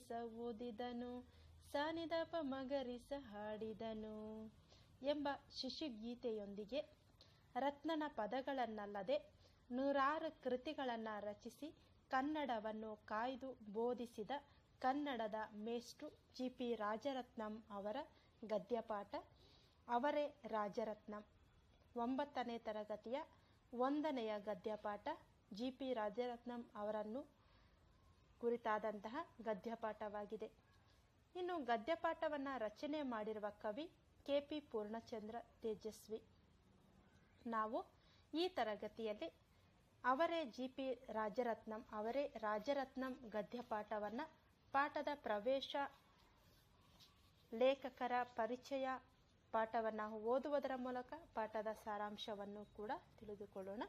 ಪದನಿಸ ಓದಿದನು ಸಾನಿದಪ ಮಗರಿಸ ಹಾಡಿದನು ಎಂಬ ಶಿಶುಗೀತೆಯೊಂದಿಗೆ ರತ್ನನ ಪದಗಳನ್ನಲ್ಲದೆ ನೂರಾರು ಕೃತಿಗಳನ್ನು ರಚಿಸಿ ಕನ್ನಡವನ್ನು ಕಾಯ್ದು ಬೋಧಿಸಿದ ಕನ್ನಡದ ಮೇಷ್ಟ್ರು ಜಿ ಪಿ ರಾಜರತ್ನಂ ಅವರ ಗದ್ಯಪಾಠ, ಅವರೇ ರಾಜರತ್ನಂ. ಒಂಬತ್ತನೇ ತರಗತಿಯ ಒಂದನೆಯ ಗದ್ಯಪಾಠ ಜಿ ಪಿ ರಾಜರತ್ನಂ ಅವರನ್ನು ಕುರಿತಾದಂತಹ ಗದ್ಯಪಾಠವಾಗಿದೆ. ಇನ್ನು ಗದ್ಯಪಾಠವನ್ನು ರಚನೆ ಮಾಡಿರುವ ಕವಿ ಕೆ ಪಿ ಪೂರ್ಣಚಂದ್ರ ತೇಜಸ್ವಿ. ನಾವು ಈ ತರಗತಿಯಲ್ಲಿ ಅವರೇ ಜಿ ಪಿ ರಾಜರತ್ನಂ, ಅವರೇ ರಾಜರತ್ನಂ ಗದ್ಯಪಾಠವನ್ನು ಪಾಠದ ಪ್ರವೇಶ, ಲೇಖಕರ ಪರಿಚಯ ಪಾಠವನ್ನು ಓದುವುದರ ಮೂಲಕ ಪಾಠದ ಸಾರಾಂಶವನ್ನು ಕೂಡ ತಿಳಿದುಕೊಳ್ಳೋಣ.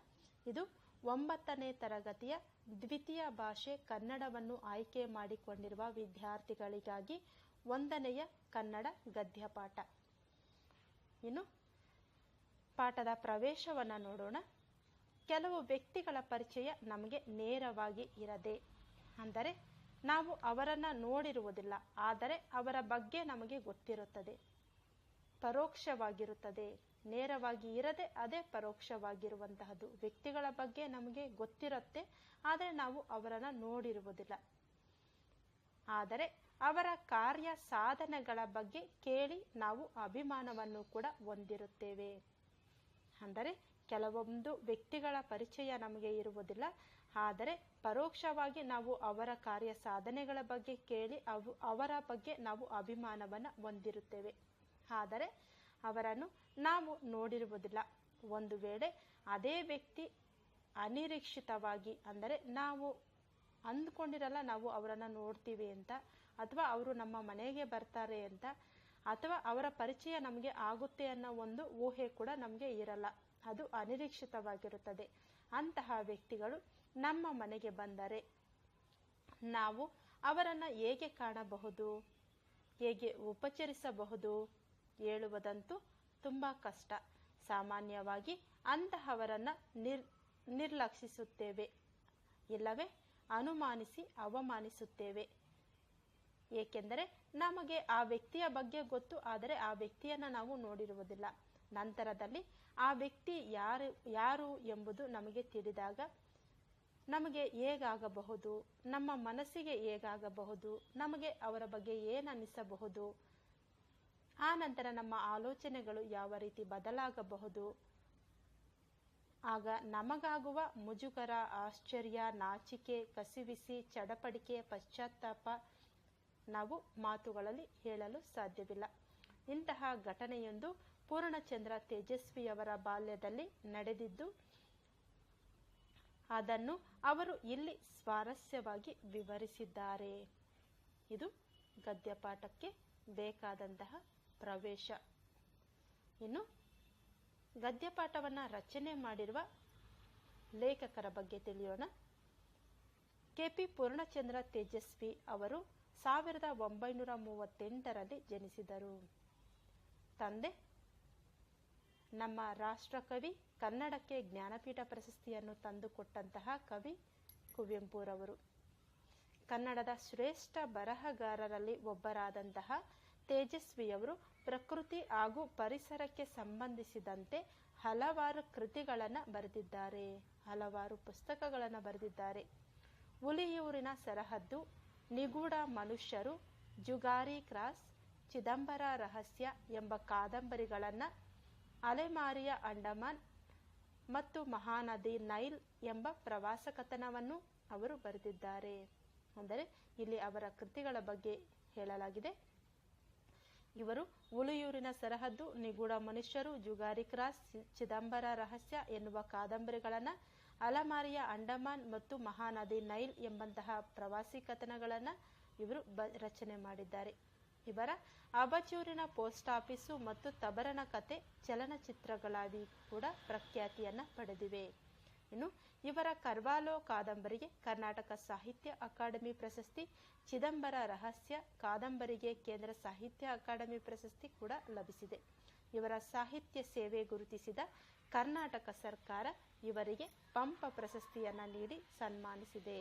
ಇದು ಒಂಬತ್ತನೇ ತರಗತಿಯ ದ್ವಿತೀಯ ಭಾಷೆ ಕನ್ನಡವನ್ನು ಆಯ್ಕೆ ಮಾಡಿಕೊಂಡಿರುವ ವಿದ್ಯಾರ್ಥಿಗಳಿಗಾಗಿ ಒಂದನೆಯ ಕನ್ನಡ ಗದ್ಯಪಾಠ. ಇನ್ನು ಪಾಠದ ಪ್ರವೇಶವನ್ನು ನೋಡೋಣ. ಕೆಲವು ವ್ಯಕ್ತಿಗಳ ಪರಿಚಯ ನಮಗೆ ನೇರವಾಗಿ ಇರದೆ ಅಂದರೆ ನಾವು ಅವರನ್ನು ನೋಡಿರುವುದಿಲ್ಲ, ಆದರೆ ಅವರ ಬಗ್ಗೆ ನಮಗೆ ಗೊತ್ತಿರುತ್ತದೆ, ಪರೋಕ್ಷವಾಗಿರುತ್ತದೆ. ನೇರವಾಗಿ ಇರದೆ ಅದೇ ಪರೋಕ್ಷವಾಗಿರುವಂತಹದ್ದು ವ್ಯಕ್ತಿಗಳ ಬಗ್ಗೆ ನಮಗೆ ಗೊತ್ತಿರುತ್ತೆ, ಆದರೆ ನಾವು ಅವರನ್ನು ನೋಡಿರುವುದಿಲ್ಲ. ಆದರೆ ಅವರ ಕಾರ್ಯ ಸಾಧನೆಗಳ ಬಗ್ಗೆ ಕೇಳಿ ನಾವು ಅಭಿಮಾನವನ್ನು ಕೂಡ ಹೊಂದಿರುತ್ತೇವೆ. ಅಂದರೆ ಕೆಲವೊಂದು ವ್ಯಕ್ತಿಗಳ ಪರಿಚಯ ನಮಗೆ ಇರುವುದಿಲ್ಲ, ಆದರೆ ಪರೋಕ್ಷವಾಗಿ ನಾವು ಅವರ ಕಾರ್ಯ ಸಾಧನೆಗಳ ಬಗ್ಗೆ ಕೇಳಿ ಅವು ಅವರ ಬಗ್ಗೆ ನಾವು ಅಭಿಮಾನವನ್ನು ಹೊಂದಿರುತ್ತೇವೆ. ಆದರೆ ಅವರನ್ನು ನಾವು ನೋಡಿರುವುದಿಲ್ಲ. ಒಂದು ವೇಳೆ ಅದೇ ವ್ಯಕ್ತಿ ಅನಿರೀಕ್ಷಿತವಾಗಿ ಅಂದರೆ ನಾವು ಅಂದ್ಕೊಂಡಿರಲ್ಲ, ನಾವು ಅವರನ್ನು ನೋಡ್ತೀವಿ ಅಂತ, ಅಥವಾ ಅವರು ನಮ್ಮ ಮನೆಗೆ ಬರ್ತಾರೆ ಅಂತ, ಅಥವಾ ಅವರ ಪರಿಚಯ ನಮಗೆ ಆಗುತ್ತೆ ಅನ್ನೋ ಒಂದು ಊಹೆ ಕೂಡ ನಮಗೆ ಇರಲ್ಲ. ಅದು ಅನಿರೀಕ್ಷಿತವಾಗಿರುತ್ತದೆ. ಅಂತಹ ವ್ಯಕ್ತಿಗಳು ನಮ್ಮ ಮನೆಗೆ ಬಂದರೆ ನಾವು ಅವರನ್ನು ಹೇಗೆ ಕಾಣಬಹುದು, ಹೇಗೆ ಉಪಚರಿಸಬಹುದು ಹೇಳುವುದಂತೂ ತುಂಬ ಕಷ್ಟ. ಸಾಮಾನ್ಯವಾಗಿ ಅಂತಹವರನ್ನು ನಿರ್, ನಿರ್ಲಕ್ಷಿಸುತ್ತೇವೆ. ಇಲ್ಲವೇ, ಅನುಮಾನಿಸಿ ಅವಮಾನಿಸುತ್ತೇವೆ. ಏಕೆಂದರೆ, ನಮಗೆ ಆ ವ್ಯಕ್ತಿಯ ಬಗ್ಗೆ ಗೊತ್ತು, ಆದರೆ ಆ ವ್ಯಕ್ತಿಯನ್ನು ನಾವು ನೋಡಿರುವುದಿಲ್ಲ. ನಂತರದಲ್ಲಿ ಆ ವ್ಯಕ್ತಿ ಯಾರು ಯಾರು ಎಂಬುದು ನಮಗೆ ತಿಳಿದಾಗ, ನಮಗೆ ಹೇಗಾಗಬಹುದು? ನಮ್ಮ ಮನಸ್ಸಿಗೆ ಹೇಗಾಗಬಹುದು? ನಮಗೆ ಅವರ ಬಗ್ಗೆ ಏನನ್ನಿಸಬಹುದು ಆ ನಂತರ ನಮ್ಮ ಆಲೋಚನೆಗಳು ಯಾವ ರೀತಿ ಬದಲಾಗಬಹುದು? ಆಗ ನಮಗಾಗುವ ಮುಜುಗರ, ಆಶ್ಚರ್ಯ, ನಾಚಿಕೆ, ಕಸಿವಿಸಿ, ಚಡಪಡಿಕೆ, ಪಶ್ಚಾತ್ತಾಪ ನಾವು ಮಾತುಗಳಲ್ಲಿ ಹೇಳಲು ಸಾಧ್ಯವಿಲ್ಲ. ಇಂತಹ ಘಟನೆಯೊಂದು ಪೂರ್ಣಚಂದ್ರ ತೇಜಸ್ವಿಯವರ ಬಾಲ್ಯದಲ್ಲಿ ನಡೆದಿದ್ದು, ಅದನ್ನು ಅವರು ಇಲ್ಲಿ ಸ್ವಾರಸ್ಯವಾಗಿ ವಿವರಿಸಿದ್ದಾರೆ. ಇದು ಗದ್ಯಪಾಠಕ್ಕೆ ಬೇಕಾದಂತಹ ಪ್ರವೇಶ. ಇನ್ನು ಗದ್ಯಪಾಠವನ್ನು ರಚನೆ ಮಾಡಿರುವ ಲೇಖಕರ ಬಗ್ಗೆ ತಿಳಿಯೋಣ. ಕೆಪಿ ಪೂರ್ಣಚಂದ್ರ ತೇಜಸ್ವಿ ಅವರು ಸಾವಿರದ ಒಂಬೈನೂರ ಮೂವತ್ತೆಂಟರಲ್ಲಿ ಜನಿಸಿದರು. ತಂದೆ, ನಮ್ಮ ರಾಷ್ಟ್ರಕವಿ ಕನ್ನಡಕ್ಕೆ ಜ್ಞಾನಪೀಠ ಪ್ರಶಸ್ತಿಯನ್ನು ತಂದುಕೊಟ್ಟಂತಹ ಕವಿ ಕುವೆಂಪುರವರು. ಕನ್ನಡದ ಶ್ರೇಷ್ಠ ಬರಹಗಾರರಲ್ಲಿ ಒಬ್ಬರಾದಂತಹ ತೇಜಸ್ವಿಯವರು ಪ್ರಕೃತಿ ಹಾಗೂ ಪರಿಸರಕ್ಕೆ ಸಂಬಂಧಿಸಿದಂತೆ ಹಲವಾರು ಕೃತಿಗಳನ್ನು ಬರೆದಿದ್ದಾರೆ. ಹಲವಾರು ಪುಸ್ತಕಗಳನ್ನು ಬರೆದಿದ್ದಾರೆ. ಹುಲಿಯೂರಿನ ಸರಹದ್ದು, ನಿಗೂಢ ಮನುಷ್ಯರು, ಜುಗಾರಿ ಕ್ರಾಸ್, ಚಿದಂಬರ ರಹಸ್ಯ ಎಂಬ ಕಾದಂಬರಿಗಳನ್ನು ಅಲೆಮಾರಿಯ ಅಂಡಮಾನ್ ಮತ್ತು ಮಹಾನದಿ ನೈಲ್ ಎಂಬ ಪ್ರವಾಸ ಕಥನವನ್ನು ಅವರು ಬರೆದಿದ್ದಾರೆ. ಅಂದರೆ ಇಲ್ಲಿ ಅವರ ಕೃತಿಗಳ ಬಗ್ಗೆ ಹೇಳಲಾಗಿದೆ. ಇವರು ಉಳಿಯೂರಿನ ಸರಹದ್ದು, ನಿಗೂಢ ಮನುಷ್ಯರು, ಜುಗಾರಿ ಕ್ರಾಸ್, ಚಿದಂಬರ ರಹಸ್ಯ ಎನ್ನುವ ಕಾದಂಬರಿಗಳನ್ನು ಅಲಮಾರಿಯ ಅಂಡಮಾನ್ ಮತ್ತು ಮಹಾನದಿ ನೈಲ್ ಎಂಬಂತಹ ಪ್ರವಾಸಿ ಕಥನಗಳನ್ನು ಇವರು ಬ, ರಚನೆ ಮಾಡಿದ್ದಾರೆ. ಇವರ ಅಬಚೂರಿನ ಪೋಸ್ಟ್ ಆಫೀಸು ಮತ್ತು ತಬರನ ಕತೆ ಚಲನಚಿತ್ರಗಳಾಗಿ ಕೂಡ ಪ್ರಖ್ಯಾತಿಯನ್ನು ಪಡೆದಿವೆ. ಇನ್ನು ಇವರ ಕರ್ವಾಲೋ ಕಾದಂಬರಿಗೆ ಕರ್ನಾಟಕ ಸಾಹಿತ್ಯ ಅಕಾಡೆಮಿ ಪ್ರಶಸ್ತಿ, ಚಿದಂಬರ ರಹಸ್ಯ ಕಾದಂಬರಿಗೆ ಕೇಂದ್ರ ಸಾಹಿತ್ಯ ಅಕಾಡೆಮಿ ಪ್ರಶಸ್ತಿ ಕೂಡ ಲಭಿಸಿದೆ. ಇವರ ಸಾಹಿತ್ಯ ಸೇವೆ ಗುರುತಿಸಿದ ಕರ್ನಾಟಕ ಸರ್ಕಾರ ಇವರಿಗೆ ಪಂಪ ಪ್ರಶಸ್ತಿಯನ್ನು ನೀಡಿ ಸನ್ಮಾನಿಸಿದೆ.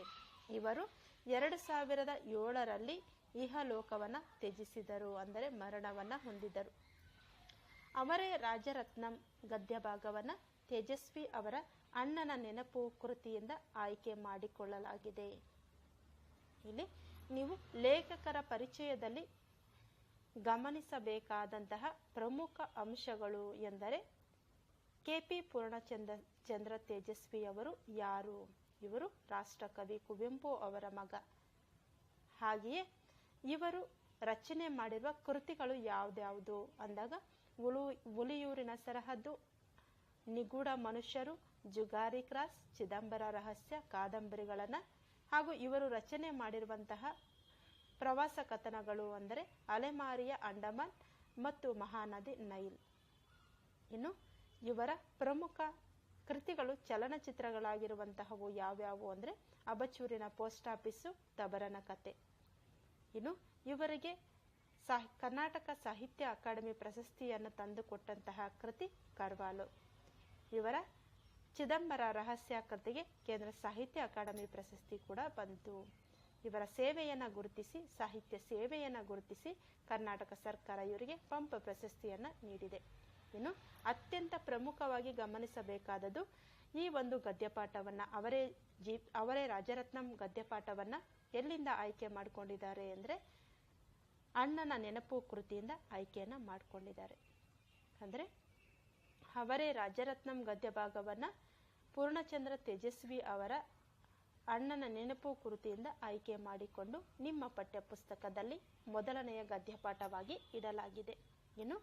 ಇವರು ಎರಡು ಸಾವಿರದ ಏಳರಲ್ಲಿ ಇಹಲೋಕವನ್ನು ತ್ಯಜಿಸಿದರು ಅಂದರೆ ಮರಣವನ್ನು ಹೊಂದಿದರು ಅವರೇ ರಾಜರತ್ನಂ ಗದ್ಯ ಭಾಗವನ್ನು ತೇಜಸ್ವಿ ಅವರ ಅಣ್ಣನ ನೆನಪು ಕೃತಿಯಿಂದ ಆಯ್ಕೆ ಮಾಡಿಕೊಳ್ಳಲಾಗಿದೆ. ಇಲ್ಲಿ ನೀವು ಲೇಖಕರ ಪರಿಚಯದಲ್ಲಿ ಗಮನಿಸಬೇಕಾದಂತಹ ಪ್ರಮುಖ ಅಂಶಗಳು ಎಂದರೆ ಕೆ ಪಿ ಪೂರ್ಣಚಂದ್ರ ಚಂದ್ರ ತೇಜಸ್ವಿ ಅವರು ಯಾರು? ಇವರು ರಾಷ್ಟ್ರಕವಿ ಕುವೆಂಪು ಅವರ ಮಗ. ಹಾಗೆಯೇ ಇವರು ರಚನೆ ಮಾಡಿರುವ ಕೃತಿಗಳು ಯಾವ್ದ್ಯಾವುದು? ಅಂದಾಗ ಉಳು ಹುಲಿಯೂರಿನ ಸರಹದ್ದು ನಿಗೂಢ ಮನುಷ್ಯರು, ಜುಗಾರಿ ಕ್ರಾಸ್, ಚಿದಂಬರ ರಹಸ್ಯ, ಕಾದಂಬರಿಗಳನ್ನು ಹಾಗೂ ಇವರು ರಚನೆ ಮಾಡಿರುವಂತಹ ಪ್ರವಾಸ ಕಥನಗಳು ಅಂದರೆ ಅಲೆಮಾರಿಯ ಅಂಡಮಾನ್ ಮತ್ತು ಮಹಾನದಿ ನೈಲ್. ಇನ್ನು ಇವರ ಪ್ರಮುಖ ಕೃತಿಗಳು ಚಲನಚಿತ್ರಗಳಾಗಿರುವಂತಹವು ಯಾವ್ಯಾವು ಅಂದರೆ ಅಬಚೂರಿನ ಪೋಸ್ಟ್ ಆಫೀಸು, ತಬರನ ಕತೆ. ಇನ್ನು ಇವರಿಗೆ ಸಾಹಿ, ಕರ್ನಾಟಕ ಸಾಹಿತ್ಯ ಅಕಾಡೆಮಿ ಪ್ರಶಸ್ತಿಯನ್ನು ತಂದುಕೊಟ್ಟಂತಹ ಕೃತಿ ಕರ್ವಾಲು. ಇವರ ಚಿದಂಬರ ರಹಸ್ಯ ಕೃತಿಗೆ ಕೇಂದ್ರ ಸಾಹಿತ್ಯ ಅಕಾಡೆಮಿ ಪ್ರಶಸ್ತಿ ಕೂಡ ಬಂತು. ಇವರ ಸೇವೆಯನ್ನು ಗುರುತಿಸಿ, ಸಾಹಿತ್ಯ ಸೇವೆಯನ್ನು ಗುರುತಿಸಿ ಕರ್ನಾಟಕ ಸರ್ಕಾರ ಇವರಿಗೆ ಪಂಪ ಪ್ರಶಸ್ತಿಯನ್ನು ನೀಡಿದೆ. ಇನ್ನು ಅತ್ಯಂತ ಪ್ರಮುಖವಾಗಿ ಗಮನಿಸಬೇಕಾದದ್ದು ಈ ಒಂದು ಗದ್ಯಪಾಠವನ್ನು ಅವರೇ ಜೀ, ಅವರೇ ರಾಜರತ್ನಂ ಗದ್ಯಪಾಠವನ್ನು ಎಲ್ಲಿಂದ ಆಯ್ಕೆ ಮಾಡಿಕೊಂಡಿದ್ದಾರೆ ಅಂದರೆ ಅಣ್ಣನ ನೆನಪು ಕೃತಿಯಿಂದ ಆಯ್ಕೆಯನ್ನು ಮಾಡಿಕೊಂಡಿದ್ದಾರೆ. ಅಂದರೆ ಅವರೇ ರಾಜರತ್ನಂ ಗದ್ಯ ಭಾಗವನ್ನು ಪೂರ್ಣಚಂದ್ರ ತೇಜಸ್ವಿ ಅವರ ಅಣ್ಣನ ನೆನಪು ಕೃತಿಯಿಂದ ಆಯ್ಕೆ ಮಾಡಿಕೊಂಡು ನಿಮ್ಮ ಪಠ್ಯಪುಸ್ತಕದಲ್ಲಿ ಮೊದಲನೆಯ ಗದ್ಯಪಾಠವಾಗಿ ಇಡಲಾಗಿದೆ. ಇನ್ನು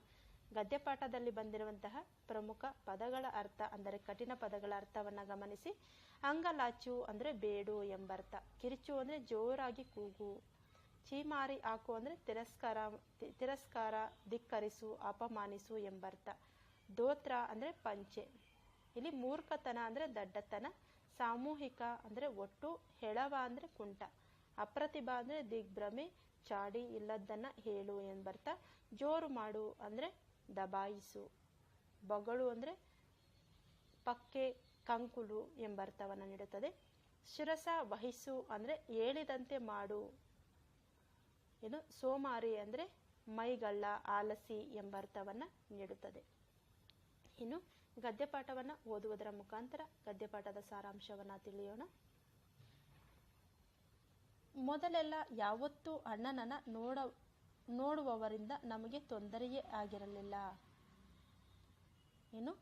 ಗದ್ಯಪಾಠದಲ್ಲಿ ಬಂದಿರುವಂತಹ ಪ್ರಮುಖ ಪದಗಳ ಅರ್ಥ ಅಂದರೆ ಕಠಿಣ ಪದಗಳ ಅರ್ಥವನ್ನು ಗಮನಿಸಿ. ಅಂಗಲಾಚು ಅಂದರೆ ಬೇಡು ಎಂಬರ್ಥ. ಕಿರಿಚು ಅಂದರೆ ಜೋರಾಗಿ ಕೂಗು. ಚೀಮಾರಿ ಹಾಕು ಅಂದರೆ ತಿರಸ್ಕಾರ ತಿರಸ್ಕಾರ, ಧಿಕ್ಕರಿಸು, ಅಪಮಾನಿಸು ಎಂಬರ್ಥ. ದೋತ್ರ ಅಂದರೆ ಪಂಚೆ. ಇಲ್ಲಿ ಮೂರ್ಖತನ ಅಂದರೆ ದಡ್ಡತನ, ಸಾಮೂಹಿಕ ಅಂದರೆ ಒಟ್ಟು, ಹೆಳವ ಅಂದರೆ ಕುಂಟ. ಅಪ್ರತಿಭಾ ಅಂದರೆ ದಿಗ್ಭ್ರಮೆ, ಚಾಡಿ ಇಲ್ಲದನ್ನ ಹೇಳು ಎಂಬರ್ಥ. ಜೋರು ಮಾಡು ಅಂದರೆ ದಬಾಯಿಸು. ಬೊಗಳು ಅಂದರೆ ಪಕ್ಕೆ, ಕಂಕುಲು ಎಂಬರ್ಥವನ್ನು ನೀಡುತ್ತದೆ. ಶಿರಸ ವಹಿಸು ಅಂದರೆ ಹೇಳಿದಂತೆ ಮಾಡು. ಇದು ಸೋಮಾರಿ ಅಂದರೆ ಮೈಗಳ್ಳ, ಆಲಸಿ ಎಂಬರ್ಥವನ್ನು ನೀಡುತ್ತದೆ. ಇನ್ನು ಗದ್ಯಪಾಠವನ್ನು ಓದುವುದರ ಮುಖಾಂತರ ಗದ್ಯಪಾಠದ ಸಾರಾಂಶವನ್ನು ತಿಳಿಯೋಣ. ಮೊದಲೆಲ್ಲ ಯಾವತ್ತೂ ಅಣ್ಣನನ್ನು ನೋಡ, ನೋಡುವವರಿಂದ ನಮಗೆ ತೊಂದರೆಯೇ ಆಗಿರಲಿಲ್ಲ. ಏನು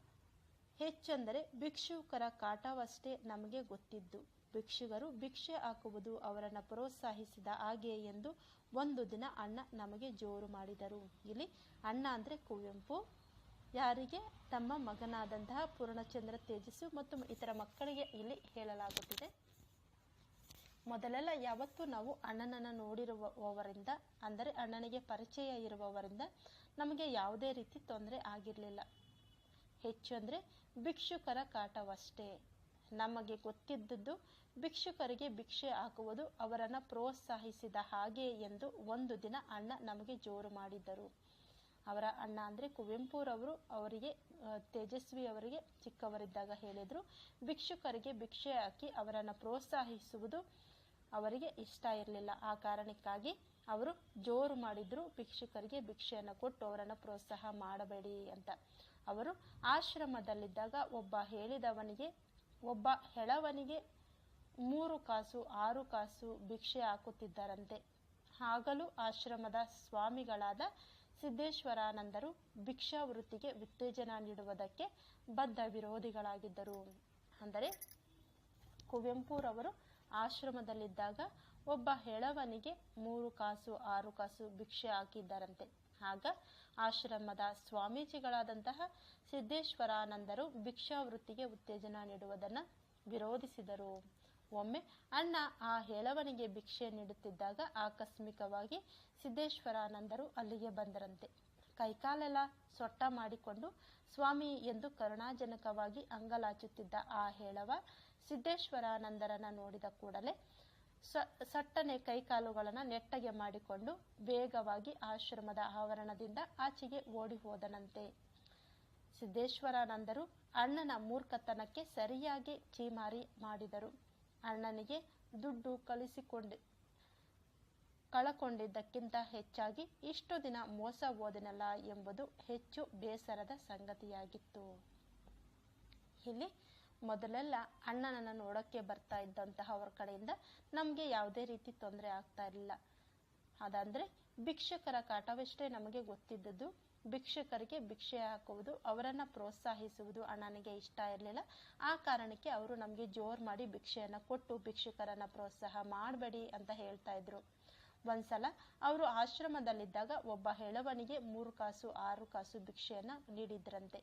ಹೆಚ್ಚೆಂದರೆ ಭಿಕ್ಷುಕರ ಕಾಟವಷ್ಟೇ ನಮಗೆ ಗೊತ್ತಿದ್ದು, ಭಿಕ್ಷುಕರು ಭಿಕ್ಷೆ ಹಾಕುವುದು ಅವರನ್ನು ಪ್ರೋತ್ಸಾಹಿಸಿದ ಹಾಗೆ ಎಂದು ಒಂದು ದಿನ ಅಣ್ಣ ನಮಗೆ ಜೋರು ಮಾಡಿದರು. ಇಲ್ಲಿ ಅಣ್ಣ ಅಂದರೆ ಕುವೆಂಪು ಯಾರಿಗೆ? ತಮ್ಮ ಮಗನಾದಂತಹ ಪೂರ್ಣಚಂದ್ರ ತೇಜಸ್ಸು ಮತ್ತು ಇತರ ಮಕ್ಕಳಿಗೆ ಇಲ್ಲಿ ಹೇಳಲಾಗುತ್ತಿದೆ. ಮೊದಲೆಲ್ಲ ಯಾವತ್ತೂ ನಾವು ಅಣ್ಣನನ್ನು ನೋಡಿರುವವರಿಂದ, ಅಂದರೆ ಅಣ್ಣನಿಗೆ ಪರಿಚಯ ಇರುವವರಿಂದ ನಮಗೆ ಯಾವುದೇ ರೀತಿ ತೊಂದರೆ ಆಗಿರಲಿಲ್ಲ. ಹೆಚ್ಚು ಅಂದರೆ ಭಿಕ್ಷುಕರ ಕಾಟವಷ್ಟೇ. ನಮಗೆ ಗೊತ್ತಿದ್ದದ್ದು ಭಿಕ್ಷುಕರಿಗೆ ಭಿಕ್ಷೆ ಹಾಕುವುದು ಅವರನ್ನು ಪ್ರೋತ್ಸಾಹಿಸಿದ ಹಾಗೆ ಎಂದು ಒಂದು ದಿನ ಅಣ್ಣ ನಮಗೆ ಜೋರು ಮಾಡಿದ್ದರು. ಅವರ ಅಣ್ಣ ಅಂದರೆ ಕುವೆಂಪುರವರು ಅವರಿಗೆ ತೇಜಸ್ವಿ ಅವರಿಗೆ ಚಿಕ್ಕವರಿದ್ದಾಗ ಹೇಳಿದರು. ಭಿಕ್ಷುಕರಿಗೆ ಭಿಕ್ಷೆ ಹಾಕಿ ಅವರನ್ನು ಪ್ರೋತ್ಸಾಹಿಸುವುದು ಅವರಿಗೆ ಇಷ್ಟ ಇರಲಿಲ್ಲ. ಆ ಕಾರಣಕ್ಕಾಗಿ ಅವರು ಜೋರು ಮಾಡಿದ್ರು, ಭಿಕ್ಷುಕರಿಗೆ ಭಿಕ್ಷೆಯನ್ನು ಕೊಟ್ಟು ಅವರನ್ನು ಪ್ರೋತ್ಸಾಹ ಮಾಡಬೇಡಿ ಅಂತ. ಅವರು ಆಶ್ರಮದಲ್ಲಿದ್ದಾಗ ಒಬ್ಬ ಹೇಳಿದವನಿಗೆ, ಒಬ್ಬ ಹೆಳವನಿಗೆ ಮೂರು ಕಾಸು, ಆರು ಕಾಸು ಭಿಕ್ಷೆ ಹಾಕುತ್ತಿದ್ದರಂತೆ. ಆಗಲೂ ಆಶ್ರಮದ ಸ್ವಾಮಿಗಳಾದ ಸಿದ್ದೇಶ್ವರಾನಂದರು ಭಿಕ್ಷಾ ವೃತ್ತಿಗೆ ಉತ್ತೇಜನ ನೀಡುವುದಕ್ಕೆ ಬದ್ಧ ವಿರೋಧಿಗಳಾಗಿದ್ದರು. ಅಂದರೆ ಕುವೆಂಪುರವರು ಆಶ್ರಮದಲ್ಲಿದ್ದಾಗ ಒಬ್ಬ ಹೆಳವನಿಗೆ ಮೂರು ಕಾಸು, ಆರು ಕಾಸು ಭಿಕ್ಷೆ ಹಾಕಿದ್ದರಂತೆ. ಆಗ ಆಶ್ರಮದ ಸ್ವಾಮೀಜಿಗಳಾದಂತಹ ಸಿದ್ದೇಶ್ವರಾನಂದರು ಭಿಕ್ಷಾ ವೃತ್ತಿಗೆ ಉತ್ತೇಜನ ನೀಡುವುದನ್ನು ವಿರೋಧಿಸಿದರು. ಒಮ್ಮೆ ಅಣ್ಣ ಆ ಹೆಳವನಿಗೆ ಭಿಕ್ಷೆ ನೀಡುತ್ತಿದ್ದಾಗ ಆಕಸ್ಮಿಕವಾಗಿ ಸಿದ್ದೇಶ್ವರಾನಂದರು ಅಲ್ಲಿಗೆ ಬಂದರಂತೆ. ಕೈಕಾಲೆಲ್ಲ ಸೊಟ್ಟ ಮಾಡಿಕೊಂಡು ಸ್ವಾಮಿ ಎಂದು ಕರುಣಾಜನಕವಾಗಿ ಅಂಗಲಾಚುತ್ತಿದ್ದ ಆ ಹೇಳವ ಸಿದ್ದೇಶ್ವರಾನಂದರನ್ನ ನೋಡಿದ ಕೂಡಲೇ ಸಟ್ಟನೆ ಕೈಕಾಲುಗಳನ್ನು ನೆಟ್ಟಗೆ ಮಾಡಿಕೊಂಡು ವೇಗವಾಗಿ ಆಶ್ರಮದ ಆವರಣದಿಂದ ಆಚೆಗೆ ಓಡಿ ಹೋದನಂತೆ. ಸಿದ್ದೇಶ್ವರಾನಂದರು ಅಣ್ಣನ ಮೂರ್ಖತನಕ್ಕೆ ಸರಿಯಾಗಿ ಚೀಮಾರಿ ಮಾಡಿದರು. ಅಣ್ಣನಿಗೆ ದುಡ್ಡು ಕಳಿಸಿಕೊಂಡೆ. ಕಳಕೊಂಡಿದ್ದಕ್ಕಿಂತ ಹೆಚ್ಚಾಗಿ ಇಷ್ಟು ದಿನ ಮೋಸ ಹೋದನಲ್ಲ ಎಂಬುದು ಹೆಚ್ಚು ಬೇಸರದ ಸಂಗತಿಯಾಗಿತ್ತು. ಇಲ್ಲಿ ಮೊದಲೆಲ್ಲ ಅಣ್ಣನನ್ನು ನೋಡೋಕ್ಕೆ ಬರ್ತಾ ಇದ್ದಂತಹ ಅವರ ಕಡೆಯಿಂದ ನಮಗೆ ಯಾವುದೇ ರೀತಿ ತೊಂದರೆ ಆಗ್ತಾ ಇರಲಿಲ್ಲ. ಅದಂದ್ರೆ ಭಿಕ್ಷಕರ ಕಾಟವಷ್ಟೇ ನಮಗೆ ಗೊತ್ತಿದ್ದದ್ದು. ಭಿಕ್ಷುಕರಿಗೆ ಭಿಕ್ಷೆ ಹಾಕುವುದು, ಅವರನ್ನು ಪ್ರೋತ್ಸಾಹಿಸುವುದು ಅಣ್ಣನಿಗೆ ಇಷ್ಟ ಇರಲಿಲ್ಲ. ಆ ಕಾರಣಕ್ಕೆ ಅವರು ನಮಗೆ ಜೋರು ಮಾಡಿ ಭಿಕ್ಷೆಯನ್ನು ಕೊಟ್ಟು ಭಿಕ್ಷುಕರನ್ನು ಪ್ರೋತ್ಸಾಹ ಮಾಡಬೇಡಿ ಅಂತ ಹೇಳ್ತಾ ಇದ್ರು. ಒಂದ್ಸಲ ಅವರು ಆಶ್ರಮದಲ್ಲಿದ್ದಾಗ ಒಬ್ಬ ಹೆಳವನಿಗೆ ಮೂರು ಕಾಸು, ಆರು ಕಾಸು ಭಿಕ್ಷೆಯನ್ನು ನೀಡಿದ್ರಂತೆ.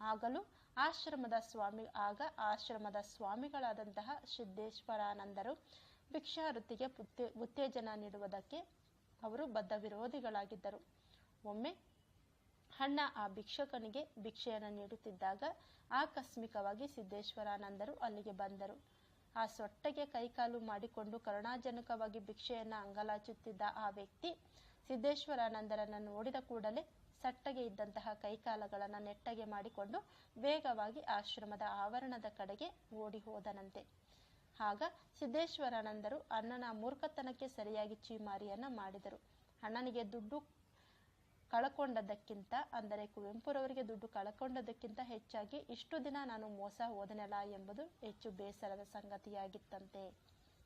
ಆಗಲೂ ಆಶ್ರಮದ ಸ್ವಾಮಿ, ಆಗ ಆಶ್ರಮದ ಸ್ವಾಮಿಗಳಾದಂತಹ ಸಿದ್ದೇಶ್ವರಾನಂದರು ಭಿಕ್ಷಾ ವೃತ್ತಿಗೆ ಉತ್ತೇಜನ ನೀಡುವುದಕ್ಕೆ ಅವರು ಬದ್ಧ ವಿರೋಧಿಗಳಾಗಿದ್ದರು. ಒಮ್ಮೆ ಅಣ್ಣ ಆ ಭಿಕ್ಷಕನಿಗೆ ಭಿಕ್ಷೆಯನ್ನು ನೀಡುತ್ತಿದ್ದಾಗ ಆಕಸ್ಮಿಕವಾಗಿ ಸಿದ್ದೇಶ್ವರಾನಂದರು ಅಲ್ಲಿಗೆ ಬಂದರು. ಆ ಸೊಟ್ಟಗೆ ಕೈಕಾಲು ಮಾಡಿಕೊಂಡು ಕರುಣಾಜನಕವಾಗಿ ಭಿಕ್ಷೆಯನ್ನು ಅಂಗಲಾಚುತ್ತಿದ್ದ ಆ ವ್ಯಕ್ತಿ ಸಿದ್ದೇಶ್ವರಾನಂದರನ್ನು ನೋಡಿದ ಕೂಡಲೇ ಸಟ್ಟಗೆ ಇದ್ದಂತಹ ಕೈಕಾಲಗಳನ್ನು ನೆಟ್ಟಗೆ ಮಾಡಿಕೊಂಡು ವೇಗವಾಗಿ ಆಶ್ರಮದ ಆವರಣದ ಕಡೆಗೆ ಓಡಿ ಹೋದನಂತೆ. ಆಗ ಸಿದ್ದೇಶ್ವರಾನಂದರು ಅಣ್ಣನ ಮೂರ್ಖತನಕ್ಕೆ ಸರಿಯಾಗಿ ಚೀಮಾರಿಯನ್ನ ಮಾಡಿದರು. ಅಣ್ಣನಿಗೆ ದುಡ್ಡು ಕಳಕೊಂಡದ್ದಕ್ಕಿಂತ, ಅಂದರೆ ಕುವೆಂಪುರವರಿಗೆ ದುಡ್ಡು ಕಳಕೊಂಡದ್ದಕ್ಕಿಂತ ಹೆಚ್ಚಾಗಿ ಇಷ್ಟು ದಿನ ನಾನು ಮೋಸ ಹೋದನೆಲ್ಲ ಎಂಬುದು ಹೆಚ್ಚು ಬೇಸರದ ಸಂಗತಿಯಾಗಿತ್ತಂತೆ.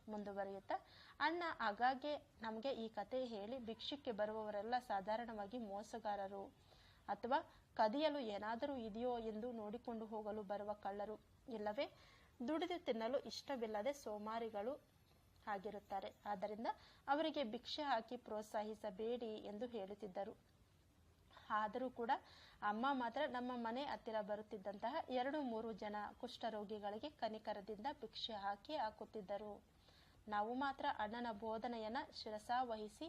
ಮುಂದುವರಿಯುತ್ತಾ, ಅಣ್ಣ ಆಗಾಗ್ಗೆ ನಮಗೆ ಈ ಕತೆ ಹೇಳಿ ಭಿಕ್ಷಕ್ಕೆ ಬರುವವರೆಲ್ಲ ಸಾಧಾರಣವಾಗಿ ಮೋಸಗಾರರು. ಅಥವಾ ಕದಿಯಲು ಏನಾದರೂ ಇದೆಯೋ ಎಂದು ನೋಡಿಕೊಂಡು ಹೋಗಲು ಬರುವ ಕಳ್ಳರು. ಇಲ್ಲವೇ, ದುಡಿದು ತಿನ್ನಲು ಇಷ್ಟವಿಲ್ಲದೆ ಸೋಮಾರಿಗಳು ಆಗಿರುತ್ತಾರೆ. ಆದ್ದರಿಂದ ಅವರಿಗೆ ಭಿಕ್ಷೆ ಹಾಕಿ ಪ್ರೋತ್ಸಾಹಿಸಬೇಡಿ ಎಂದು ಹೇಳುತ್ತಿದ್ದರು. ಆದರೂ ಕೂಡ ಅಮ್ಮ ಮಾತ್ರ ನಮ್ಮ ಮನೆ ಹತ್ತಿರ ಬರುತ್ತಿದ್ದಂತಹ ಎರಡು ಮೂರು ಜನ ಕುಷ್ಠರೋಗಿಗಳಿಗೆ ಕನಿಕರದಿಂದ ಭಿಕ್ಷೆ ಹಾಕಿ ಹಾಕುತ್ತಿದ್ದರು. ನಾವು ಮಾತ್ರ ಅಣ್ಣನ ಬೋಧನೆಯನ್ನ ಶಿರಸಾವಹಿಸಿ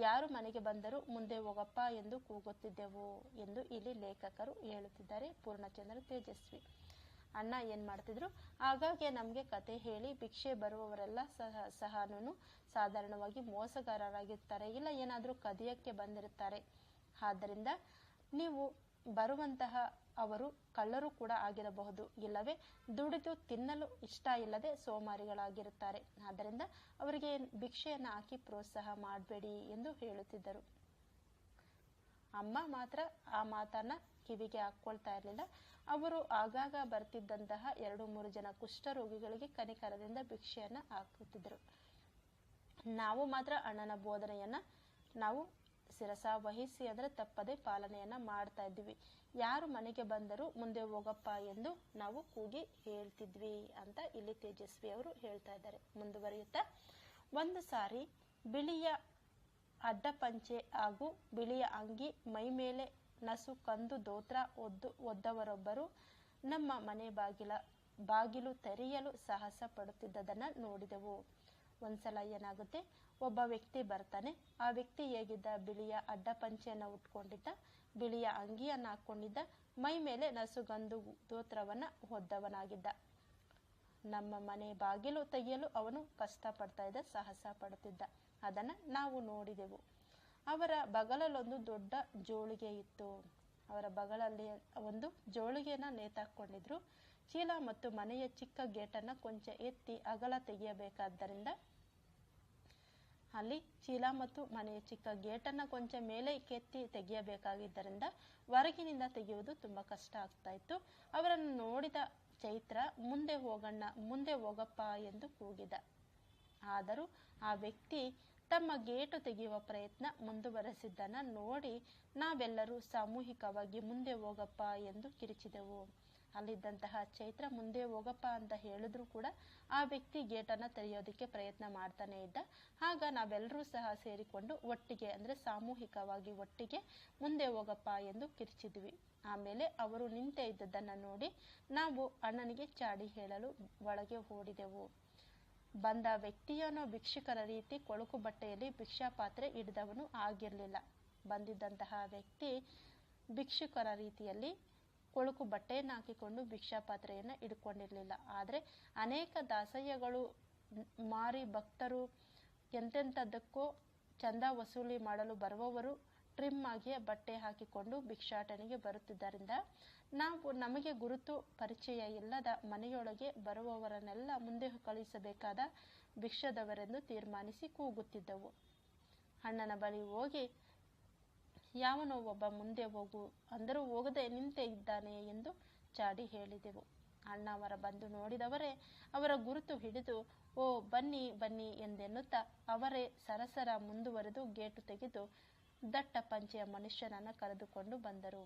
ಯಾರು ಮನೆಗೆ ಬಂದರೂ ಮುಂದೆ ಹೋಗಪ್ಪ ಎಂದು ಕೂಗುತ್ತಿದ್ದೆವು ಎಂದು ಇಲ್ಲಿ ಲೇಖಕರು ಹೇಳುತ್ತಿದ್ದಾರೆ ಪೂರ್ಣಚಂದ್ರ ತೇಜಸ್ವಿ. ಅಣ್ಣ ಏನ್ ಮಾಡ್ತಿದ್ರು? ಆಗಾಗ್ಗೆ ನಮಗೆ ಕತೆ ಹೇಳಿ ಭಿಕ್ಷೆ ಬರುವವರೆಲ್ಲ ಸಹ ಸಹನೂ ಸಾಧಾರಣವಾಗಿ ಮೋಸಗಾರರಾಗಿರ್ತಾರೆ ಇಲ್ಲ ಏನಾದರೂ ಕದಿಯಕ್ಕೆ ಬಂದಿರುತ್ತಾರೆ ಆದ್ದರಿಂದ ನೀವು ಬರುವಂತಹ ಅವರು ಕಳ್ಳರು ಕೂಡ ಆಗಿರಬಹುದು. ಇಲ್ಲವೇ, ದುಡಿದು ತಿನ್ನಲು ಇಷ್ಟ ಇಲ್ಲದೆ ಸೋಮಾರಿಗಳಾಗಿರುತ್ತಾರೆ. ಆದ್ದರಿಂದ ಅವರಿಗೆ ಭಿಕ್ಷೆಯನ್ನು ಹಾಕಿ ಪ್ರೋತ್ಸಾಹ ಮಾಡಬೇಡಿ ಎಂದು ಹೇಳುತ್ತಿದ್ದರು. ಅಮ್ಮ ಮಾತ್ರ ಆ ಮಾತನ್ನ ಕಿವಿಗೆ ಹಾಕೊಳ್ತಾ ಇರಲಿಲ್ಲ. ಅವರು ಆಗಾಗ ಬರ್ತಿದ್ದಂತಹ ಎರಡು ಮೂರು ಜನ ಕುಷ್ಠರೋಗಿಗಳಿಗೆ ಕನಿಕರದಿಂದ ಭಿಕ್ಷೆಯನ್ನ ಹಾಕುತ್ತಿದ್ದರು. ನಾವು ಮಾತ್ರ ಅಣ್ಣನ ಬೋಧನೆಯನ್ನ ನಾವು ಶಿರಸ ವಹಿಸಿ ಅಂದ್ರೆ ತಪ್ಪದೆ ಪಾಲನೆಯನ್ನ ಮಾಡ್ತಾ ಇದ್ವಿ ಯಾರು ಮನೆಗೆ ಬಂದರೂ ಮುಂದೆ ಹೋಗಪ್ಪ ಎಂದು ನಾವು ಕೂಗಿ ಹೇಳ್ತಿದ್ವಿ ಅಂತ ಇಲ್ಲಿ ತೇಜಸ್ವಿ ಅವರು ಹೇಳ್ತಾ ಇದ್ದಾರೆ. ಮುಂದುವರಿಯುತ್ತಾ? ಒಂದು ಸಾರಿ ಬಿಳಿಯ ಅಡ್ಡಪಂಚೆ ಹಾಗೂ ಬಿಳಿಯ ಅಂಗಿ ಮೈ ಮೇಲೆ ನಸು ಕಂದು ದೋತ್ರ ಒದ್ದು ಒದ್ದವರೊಬ್ಬರು ನಮ್ಮ ಮನೆ ಬಾಗಿಲ, ಬಾಗಿಲು ತೆರೆಯಲು ಸಾಹಸ ಪಡುತ್ತಿದ್ದದನ್ನ ನೋಡಿದೆವು. ಒಂದ್ಸಲ ಏನಾಗುತ್ತೆ? ಒಬ್ಬ ವ್ಯಕ್ತಿ ಬರ್ತಾನೆ. ಆ ವ್ಯಕ್ತಿ ಹೇಗಿದ್ದ? ಬಿಳಿಯ ಅಡ್ಡ ಪಂಚೆಯನ್ನು ಉಟ್ಕೊಂಡಿದ್ದ, ಬಿಳಿಯ ಅಂಗಿಯನ್ನು ಹಾಕೊಂಡಿದ್ದ, ಮೈ ಮೇಲೆ ನಸುಗಂದು ದೋತ್ರವನ್ನ ಹೊದ್ದವನಾಗಿದ್ದ. ನಮ್ಮ ಮನೆ ಬಾಗಿಲು ತೆಗೆಯಲು ಅವನು ಕಷ್ಟಪಡ್ತಾ ಇದ್ದ, ಸಾಹಸ ಪಡುತ್ತಿದ್ದ. ಅದನ್ನ ನಾವು ನೋಡಿದೆವು. ಅವರ ಬಗಲಲ್ಲೊಂದು ದೊಡ್ಡ ಜೋಳಿಗೆ ಇತ್ತು. ಅವರ ಬಗಲಲ್ಲಿ ಒಂದು ಜೋಳಿಗೆನ ನೇತಾಕೊಂಡಿದ್ರು. ಚೀಲ ಮತ್ತು ಮನೆಯ ಚಿಕ್ಕ ಗೇಟನ್ನು ಕೊಂಚ ಎತ್ತಿ ಅಗಲ ತೆಗೆಯಬೇಕಾದ್ದರಿಂದ ಅಲ್ಲಿ ಚೀಲ ಮತ್ತು ಮನೆಯ ಚಿಕ್ಕ ಗೇಟನ್ನು ಕೊಂಚ ಮೇಲೆ ಕೆತ್ತಿ ತೆಗೆಯಬೇಕಾಗಿದ್ದರಿಂದ ಹೊರಗಿನಿಂದ ತೆಗೆಯುವುದು ತುಂಬ ಕಷ್ಟ ಆಗ್ತಾ ಇತ್ತು. ಅವರನ್ನು ನೋಡಿದ ಚೈತ್ರ, ಮುಂದೆ ಹೋಗಣ್ಣ, ಮುಂದೆ ಹೋಗಪ್ಪ ಎಂದು ಕೂಗಿದ. ಆದರೂ ಆ ವ್ಯಕ್ತಿ ತಮ್ಮ ಗೇಟು ತೆಗೆಯುವ ಪ್ರಯತ್ನ ಮುಂದುವರೆಸಿದ್ದನ್ನು ನೋಡಿ ನಾವೆಲ್ಲರೂ ಸಾಮೂಹಿಕವಾಗಿ ಮುಂದೆ ಹೋಗಪ್ಪ ಎಂದು ಕಿರಿಚಿದೆವು. ಅಲ್ಲಿದ್ದಂತಹ ಚೈತ್ರ ಮುಂದೆ ಹೋಗಪ್ಪ ಅಂತ ಹೇಳಿದ್ರು ಕೂಡ ಆ ವ್ಯಕ್ತಿ ಗೇಟನ್ನ ತೆರೆಯೋದಕ್ಕೆ ಪ್ರಯತ್ನ ಮಾಡ್ತಾನೆ ಇದ್ದ. ಆಗ ನಾವೆಲ್ಲರೂ ಸಹ ಸೇರಿಕೊಂಡು ಒಟ್ಟಿಗೆ, ಅಂದ್ರೆ ಸಾಮೂಹಿಕವಾಗಿ ಒಟ್ಟಿಗೆ ಮುಂದೆ ಹೋಗಪ್ಪ ಎಂದು ಕಿರಿಚಿದ್ವಿ. ಆಮೇಲೆ ಅವರು ನಿಂತೇ ಇದ್ದದ್ದನ್ನ ನೋಡಿ ನಾವು ಅಣ್ಣನಿಗೆ ಚಾಡಿ ಹೇಳಲು ಒಳಗೆ ಓಡಿದೆವು. ಬಂದ ವ್ಯಕ್ತಿಯನ್ನು ಭಿಕ್ಷುಕರ ರೀತಿ ಕೊಳಕು ಬಟ್ಟೆಯಲ್ಲಿ ಭಿಕ್ಷಾ ಪಾತ್ರೆ ಹಿಡಿದವನು ಆಗಿರಲಿಲ್ಲ. ಬಂದಿದ್ದಂತಹ ವ್ಯಕ್ತಿ ಭಿಕ್ಷುಕರ ರೀತಿಯಲ್ಲಿ ಕೊಳಕು ಬಟ್ಟೆಯನ್ನು ಹಾಕಿಕೊಂಡು ಭಿಕ್ಷಾ ಪಾತ್ರೆಯನ್ನು ಹಿಡ್ಕೊಂಡಿರಲಿಲ್ಲ ಆದರೆ ಅನೇಕ ದಾಸಯ್ಯಗಳು ಮಾರಿ ಭಕ್ತರು ಎಂತೆಂಥದ್ದಕ್ಕೋ ಚಂದ ವಸೂಲಿ ಮಾಡಲು ಬರುವವರು ಟ್ರಿಮ್ ಆಗಿಯೇ ಬಟ್ಟೆ ಹಾಕಿಕೊಂಡು ಭಿಕ್ಷಾಟನೆಗೆ ಬರುತ್ತಿದ್ದರಿಂದ ನಾವು ನಮಗೆ ಗುರುತು ಪರಿಚಯ ಇಲ್ಲದ ಮನೆಯೊಳಗೆ ಬರುವವರನ್ನೆಲ್ಲ ಮುಂದೆ ಕಳುಹಿಸಬೇಕಾದ ಭಿಕ್ಷದವರೆಂದು ತೀರ್ಮಾನಿಸಿ ಕೂಗುತ್ತಿದ್ದವು. ಅಣ್ಣನ ಬಳಿ ಹೋಗಿ ಯಾವನೋ ಒಬ್ಬ ಮುಂದೆ ಹೋಗು, ಅಂದರೂ ಹೋಗದೆ ನಿಂತೇ ಇದ್ದಾನೆ ಎಂದು ಚಾಡಿ ಹೇಳಿದೆವು. ಅಣ್ಣಾವರ ಬಂದು ನೋಡಿದವರೇ ಅವರ ಗುರುತು ಹಿಡಿದು, ಓ, ಬನ್ನಿ ಬನ್ನಿ ಎಂದೆನ್ನುತ್ತಾ ಅವರೇ ಸರಸರ ಮುಂದುವರೆದು ಗೇಟು ತೆಗೆದು ದಟ್ಟ ಪಂಚೆಯ ಮನುಷ್ಯನನ್ನು ಕರೆದುಕೊಂಡು ಬಂದರು.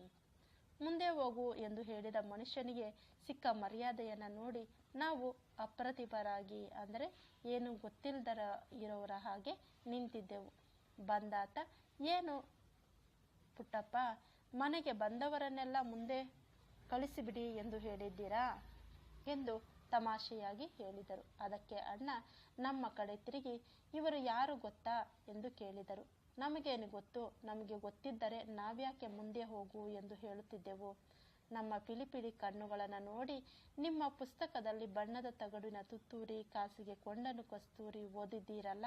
ಮುಂದೆ ಹೋಗು ಎಂದು ಹೇಳಿದ ಮನುಷ್ಯನಿಗೆ ಸಿಕ್ಕ ಮರ್ಯಾದೆಯನ್ನು ನೋಡಿ ನಾವು ಅಪ್ರತಿಭರಾಗಿ, ಅಂದರೆ ಏನು ಗೊತ್ತಿಲ್ಲದರ ಇರೋರ ಹಾಗೆ ನಿಂತಿದ್ದೆವು. ಬಂದಾತ, ಏನು ಪುಟ್ಟಪ್ಪ, ಮನೆಗೆ ಬಂದವರನ್ನೆಲ್ಲ ಮುಂದೆ ಕಳಿಸಿಬಿಡಿ ಎಂದು ಹೇಳಿದ್ದೀರಾ? ಎಂದು ತಮಾಷೆಯಾಗಿ ಹೇಳಿದರು. ಅದಕ್ಕೆ ಅಣ್ಣ, ನಮ್ಮ ಕಡೆ ತಿರುಗಿ, ಇವರು ಯಾರು ಗೊತ್ತಾ? ಎಂದು ಕೇಳಿದರು. ನಮಗೇನು ಗೊತ್ತು? ನಮಗೆ ಗೊತ್ತಿದ್ದರೆ ನಾವ್ಯಾಕೆ ಮುಂದೆ ಹೋಗು ಎಂದು ಹೇಳುತ್ತಿದ್ದೆವು. ನಮ್ಮ ಪಿಲಿಪಿಲಿ ಕಣ್ಣುಗಳನ್ನು ನೋಡಿ, ನಿಮ್ಮ ಪುಸ್ತಕದಲ್ಲಿ ಬಣ್ಣದ ತಗಡಿನ ತುತ್ತೂರಿ, ಕಾಸಿಗೆ ಕೊಂಡನು ಕಸ್ತೂರಿ ಓದಿದ್ದೀರಲ್ಲ,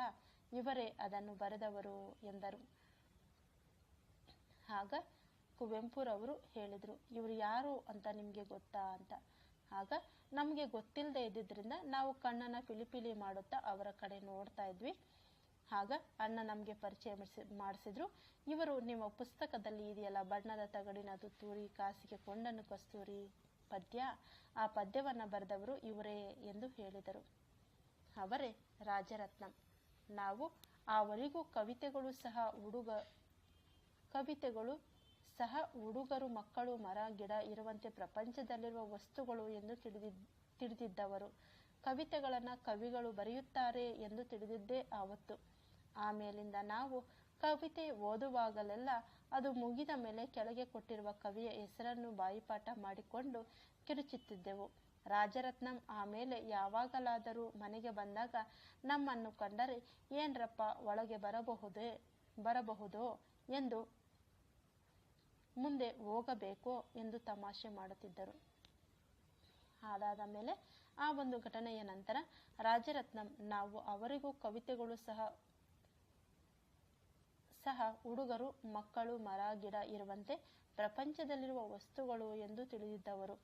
ಇವರೇ ಅದನ್ನು ಬರೆದವರು ಎಂದರು. ಆಗ ಕುವೆಂಪುರವರು ಹೇಳಿದರು, ಇವರು ಯಾರು ಅಂತ ನಿಮಗೆ ಗೊತ್ತಾ ಅಂತ. ಆಗ ನಮಗೆ ಗೊತ್ತಿಲ್ಲದೆ ಇದ್ದಿದ್ದರಿಂದ ನಾವು ಕಣ್ಣನ್ನು ಪಿಲಿಪಿಲಿ ಮಾಡುತ್ತಾ ಅವರ ಕಡೆ ನೋಡ್ತಾ ಇದ್ವಿ. ಆಗ ಅಣ್ಣ ನಮಗೆ ಪರಿಚಯ ಮಾಡಿಸಿದ್ರು. ಇವರು ನಿಮ್ಮ ಪುಸ್ತಕದಲ್ಲಿ ಇದೆಯಲ್ಲ, ಬಣ್ಣದ ತಗಡಿನ ತುತ್ತೂರಿ ಕಾಸಿಗೆ ಕೊಂಡನ್ನು ಕಸ್ತೂರಿ ಪದ್ಯ, ಆ ಪದ್ಯವನ್ನು ಬರೆದವರು ಇವರೇ ಎಂದು ಹೇಳಿದರು. ಅವರೇ ರಾಜರತ್ನಂ. ನಾವು ಆವರಿಗೂ ಕವಿತೆಗಳು ಸಹ ಹುಡುಗ ಕವಿತೆಗಳು ಸಹ ಹುಡುಗರು ಮಕ್ಕಳು ಮರ ಗಿಡ ಇರುವಂತೆ ಪ್ರಪಂಚದಲ್ಲಿರುವ ವಸ್ತುಗಳು ಎಂದು ತಿಳಿದಿ, ತಿಳಿದಿದ್ದವರು. ಕವಿತೆಗಳನ್ನು ಕವಿಗಳು ಬರೆಯುತ್ತಾರೆ ಎಂದು ತಿಳಿದಿದ್ದೇ ಆವತ್ತು. ಆಮೇಲಿಂದ ನಾವು ಕವಿತೆ ಓದುವಾಗಲೆಲ್ಲ ಅದು ಮುಗಿದ ಮೇಲೆ ಕೆಳಗೆ ಕೊಟ್ಟಿರುವ ಕವಿಯ ಹೆಸರನ್ನು ಬಾಯಿಪಾಠ ಮಾಡಿಕೊಂಡು ಕಿರುಚುತ್ತಿದ್ದೆವು. ರಾಜರತ್ನಂ ಆಮೇಲೆ ಯಾವಾಗಲಾದರೂ ಮನೆಗೆ ಬಂದಾಗ ನಮ್ಮನ್ನು ಕಂಡರೆ, ಏನ್ರಪ್ಪ, ಒಳಗೆ ಬರಬಹುದೇ, ಬರಬಹುದೋ? ಎಂದು ಮುಂದೆ ಹೋಗಬೇಕು ಎಂದು ತಮಾಷೆ ಮಾಡುತ್ತಿದ್ದರು. ಅದಾದ ಮೇಲೆ ಆ ಒಂದು ಘಟನೆಯ ನಂತರ ರಾಜರತ್ನಂ, ನಾವು ಅವರಿಗೂ ಕವಿತೆಗಳು ಸಹ ಸಹ ಹುಡುಗರು ಮಕ್ಕಳು, ಮರ, ಗಿಡ ಇರುವಂತೆ ಪ್ರಪಂಚದಲ್ಲಿರುವ ವಸ್ತುಗಳು ಎಂದು ತಿಳಿದಿದ್ದವರು.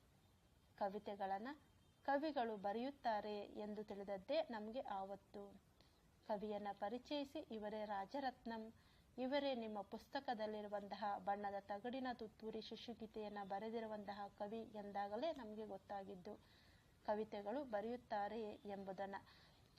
ಕವಿತೆಗಳನ್ನು ಕವಿಗಳು ಬರೆಯುತ್ತಾರೆ ಎಂದು ತಿಳಿದದ್ದೇ ನಮಗೆ ಆವತ್ತು. ಕವಿಯನ್ನ ಪರಿಚಯಿಸಿ ಇವರೇ ರಾಜರತ್ನಂ. ಇವರೇ ನಿಮ್ಮ ಪುಸ್ತಕದಲ್ಲಿರುವಂತಹ ಬಣ್ಣದ ತಗಡಿನ ತುತ್ತೂರಿ ಶಿಶುಗೀತೆಯನ್ನು ಬರೆದಿರುವಂತಹ ಕವಿ ಎಂದಾಗಲೇ ನಮಗೆ ಗೊತ್ತಾಗಿದ್ದು. ಕವಿತೆಗಳು ಬರೆಯುತ್ತಾರೆ ಎಂಬುದನ್ನು.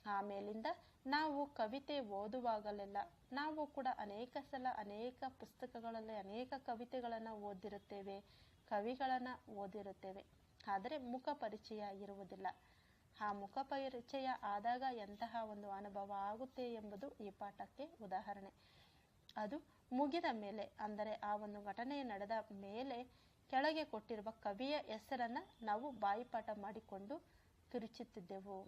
ಆಮೇಲಿಂದ ನಾವು ಕವಿತೆ ಓದುವಾಗಲೆಲ್ಲ ನಾವು ಕೂಡ ಅನೇಕ ಸಲ ಅನೇಕ ಪುಸ್ತಕಗಳಲ್ಲಿ ಅನೇಕ ಕವಿತೆಗಳನ್ನು ಓದಿರುತ್ತೇವೆ, ಕವಿಗಳನ್ನು ಓದಿರುತ್ತೇವೆ. ಆದರೆ ಮುಖ ಪರಿಚಯ ಇರುವುದಿಲ್ಲ. ಆ ಮುಖ ಪರಿಚಯ ಆದಾಗ ಎಂತಹ ಒಂದು ಅನುಭವ ಆಗುತ್ತೆ ಎಂಬುದು ಈ ಪಾಠಕ್ಕೆ ಉದಾಹರಣೆ. ಅದು ಮುಗಿದ ಮೇಲೆ, ಅಂದರೆ ಆ ಒಂದು ಘಟನೆ ನಡೆದ ಮೇಲೆ ಕೆಳಗೆ ಕೊಟ್ಟಿರುವ ಕವಿಯ ಹೆಸರನ್ನು ನಾವು ಬಾಯಿಪಾಠ ಮಾಡಿಕೊಂಡು ತಿರುಚುತ್ತಿದ್ದೆವು.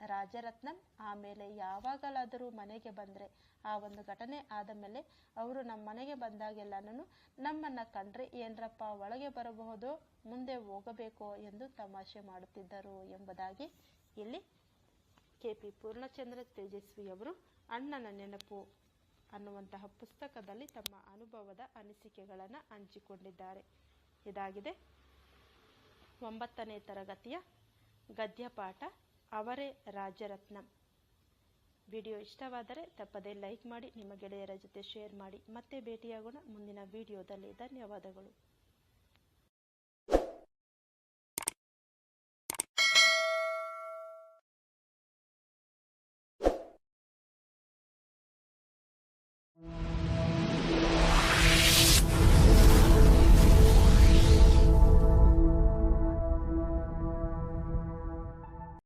ರಾಜರತ್ನಂ, ಆಮೇಲೆ ಯಾವಾಗಲಾದರೂ ಮನೆಗೆ ಬಂದರೆ ಆ ಒಂದು ಘಟನೆ ಆದ ಮೇಲೆ ಅವರು ನಮ್ಮ ಮನೆಗೆ ಬಂದಾಗೆಲ್ಲನೂ ನಮ್ಮನ್ನು ಕಂಡ್ರೆ ಏನರಪ್ಪ, ಒಳಗೆ ಬರಬಹುದೋ, ಮುಂದೆ ಹೋಗಬೇಕೋ ಎಂದು ತಮಾಷೆ ಮಾಡುತ್ತಿದ್ದರು ಎಂಬುದಾಗಿ ಇಲ್ಲಿ ಕೆ ಪಿ ಪೂರ್ಣಚಂದ್ರ ತೇಜಸ್ವಿಯವರು ಅಣ್ಣನ ನೆನಪು. ಅನ್ನುವಂತಹ ಪುಸ್ತಕದಲ್ಲಿ ತಮ್ಮ ಅನುಭವದ ಅನಿಸಿಕೆಗಳನ್ನು ಹಂಚಿಕೊಂಡಿದ್ದಾರೆ. ಇದಾಗಿದೆ. ಒಂಬತ್ತನೇ ತರಗತಿಯ ಗದ್ಯಪಾಠ ಅವರೇ ರಾಜರತ್ನಂ. ವಿಡಿಯೋ ಇಷ್ಟವಾದರೆ ತಪ್ಪದೇ ಲೈಕ್ ಮಾಡಿ, ನಿಮ್ಮ ಗೆಳೆಯರ ಜೊತೆ ಶೇರ್ ಮಾಡಿ. ಮತ್ತೆ ಭೇಟಿಯಾಗೋಣ ಮುಂದಿನ ವಿಡಿಯೋದಲ್ಲಿ. ಧನ್ಯವಾದಗಳು.